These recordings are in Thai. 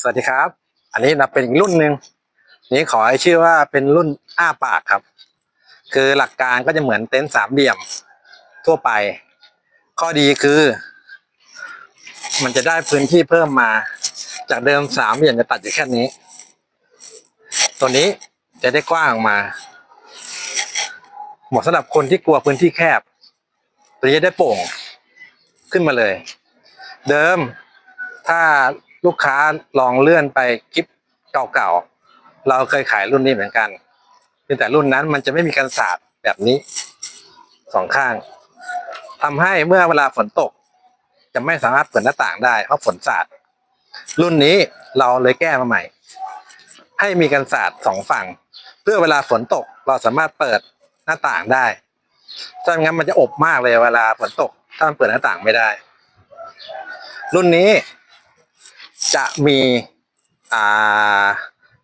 สวัสดีครับ อันนี้นะเป็นอีกรุ่นหนึ่งนี้ขอให้ชื่อว่าเป็นรุ่นอ้าปากครับ คือหลักการก็จะเหมือนเต็นท์สามเหลี่ยมทั่วไป ข้อดีคือ มันจะได้พื้นที่เพิ่มมา จากเดิมสามเหลี่ยมจะตัดอยู่แค่นี้ ตัวนี้จะได้กว้างออกมาเหมาะสำหรับคนที่กลัวพื้นที่แคบ ตัวนี้จะได้โป่งขึ้นมาเลย เดิมถ้า ลูกค้าลองเลื่อนไปคลิปเก่าๆ เราเคยขายรุ่นนี้เหมือนกันเพียงแต่รุ่นนั้นมันจะไม่มีกันสาดแบบนี้สองข้างทำให้เมื่อเวลาฝนตก จะไม่สามารถเปิดหน้าต่างได้เพราะฝนสาด รุ่นนี้เราเลยแก้มาใหม่ ให้มีกันสาดสองฝั่ง เพื่อเวลาฝนตกเราสามารถเปิดหน้าต่างได้ถ้าไม่งั้นมันจะอบมากเลยเวลาฝนตกถ้ามันเปิดหน้าต่างไม่ได้ รุ่นนี้ จะมี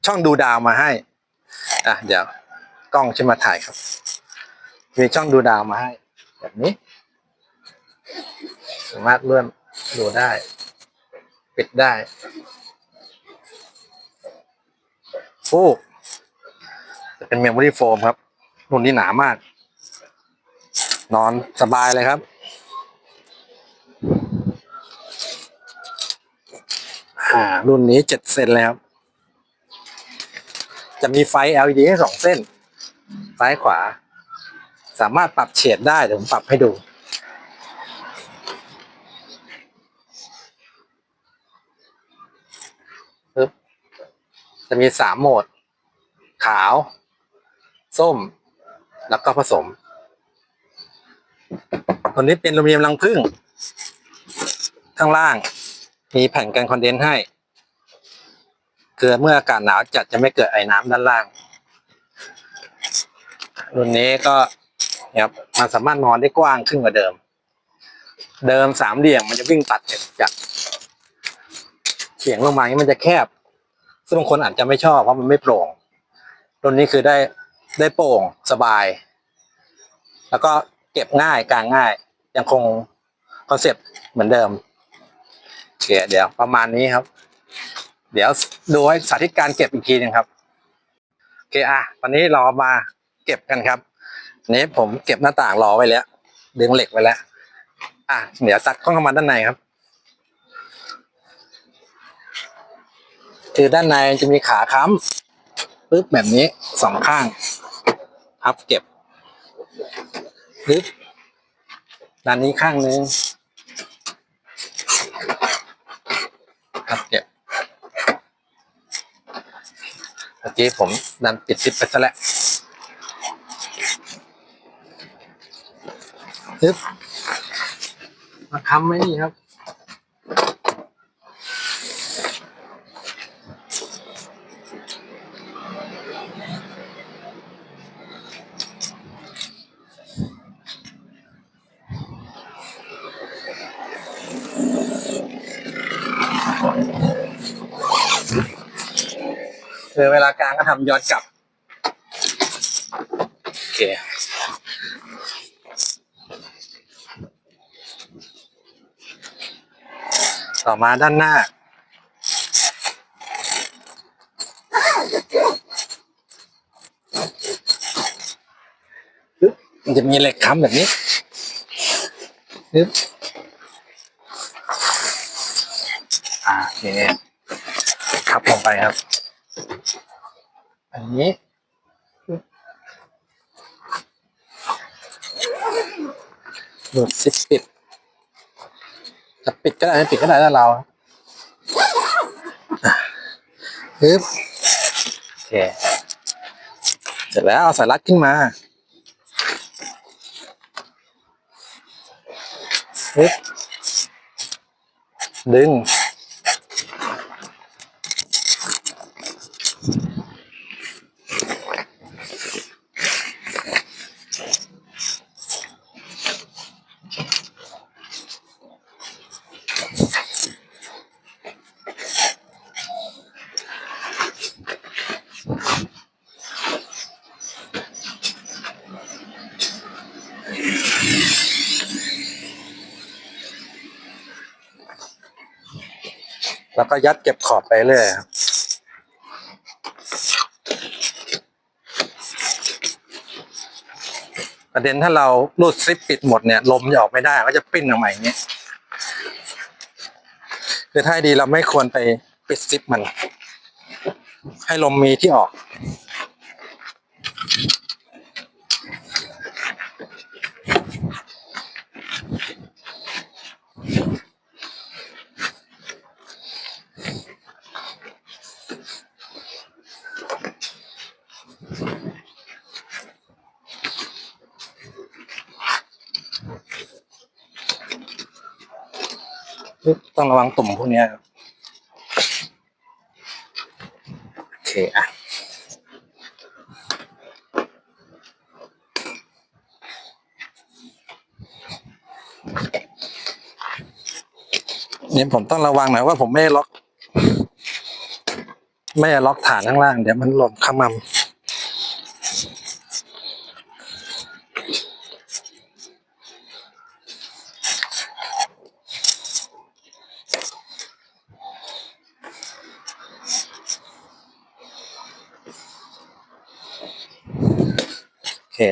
ช่องดูดาวมาให้อะเดี๋ยวกล้องจะมาถ่ายครับ มีช่องดูดาวมาให้ แบบนี้ สามารถเลื่อนดูได้ ปิดได้ฟูกจะเป็นเมมโมรี่โฟมครับรุ่นนี้หนามาก นอนสบายเลยครับ อ่า รุ่นนี้เจ็ดเซนแล้ว จะมีไฟ LED ให้สองเส้น ซ้ายขวา สามารถปรับเฉดได้เดี๋ยวผมปรับให้ดูจะมีสามโหมด ขาว ส้ม แล้วก็ผสม ตัวนี้เป็นอลูมิเนียมรังผึ้งข้างล่าง มีแผ่นกันคอนเดนซ์ให้คือเมื่ออากาศหนาวจัดจะไม่เกิดไอ้น้ำด้านล่าง รุ่นนี้ก็ครับมันสามารถนอนได้กว้างขึ้นกว่าเดิม เดิมสามเหลี่ยมมันจะวิ่งตัดเนี่ยจากเฉียงลงมาอย่างนี้มันจะแคบ ซึ่งบางคนอาจจะไม่ชอบเพราะมันไม่โปร่ง รุ่นนี้คือได้ได้โปร่งสบาย แล้วก็เก็บง่ายกลางง่าย ยังคงคอนเซ็ปต์เหมือนเดิม เคเดี๋ยวประมาณนี้ครับ เดี๋ยวดูให้สาธิตการเก็บอีกทีหนึงครับโอเคอะตอนนี้เรามาเก็บกันครับนี้ผมเก็บหน้าต่างรอไว้แล้วดึงเหล็กไว้แล้ว อะเดี๋ยวตัดกล้องเข้ามาด้านในครับ คือด้านในจะมีขาค้ำปึ๊บแบบนี้สองข้างพับเก็บปึ๊บด้านนี้ข้างนึง ครับเนี่ยเมื่อกี้ผมดันปิดซิปไปซะแล้วปึ๊บมาค้ำไว้นี่ครับ คือเวลากลางก็ทำย้อนกลับ โอเค ต่อมาด้านหน้าปึ๊บมันจะมีเหล็กค้ำแบบนี้ปึ๊บอ่าโอเคทับลงไปครับ อันนี้ หลุดซิปปิดจะปิดก็ได้ไม่ปิดก็ได้แล้วเราปึ๊บโอเค เสร็จแล้วเอาสายรัดขึ้นมาปึ๊บดึง โแล้วก็ยัดเก็บขอบไปเรื่อยครับประเด็นถ้าเรารูดซิปปิดหมดเนี่ยลมจะออกไม่ได้ก็จะปิ้นออกมาอย่างเงี้ยคือถ้าดีเราไม่ควรไปปิดซิปมัน ให้ลมมีที่ออก ต้องระวังตุ่มพวกเนี้ยครับโอเคอะเนี่ยผมต้องระวังหน่อยว่าผมไม่ล็อก ไม่ล็อกฐานข้างล่าง เดี๋ยวมันหล่นขมำ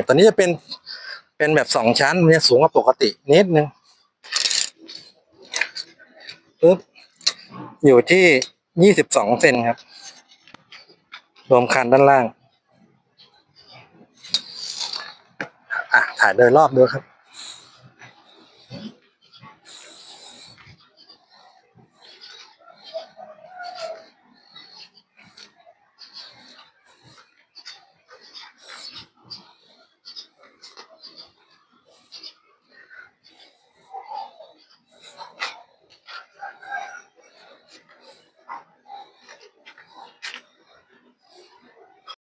ตัวนี้จะเป็นเป็นแบบสองชั้นมันจะสูงกว่าปกตินิดนึงปึ๊บอยู่ที่ยี่สิบสองเซนครับ รวมคันด้านล่าง อะ ถ่ายโดยรอบดูครับ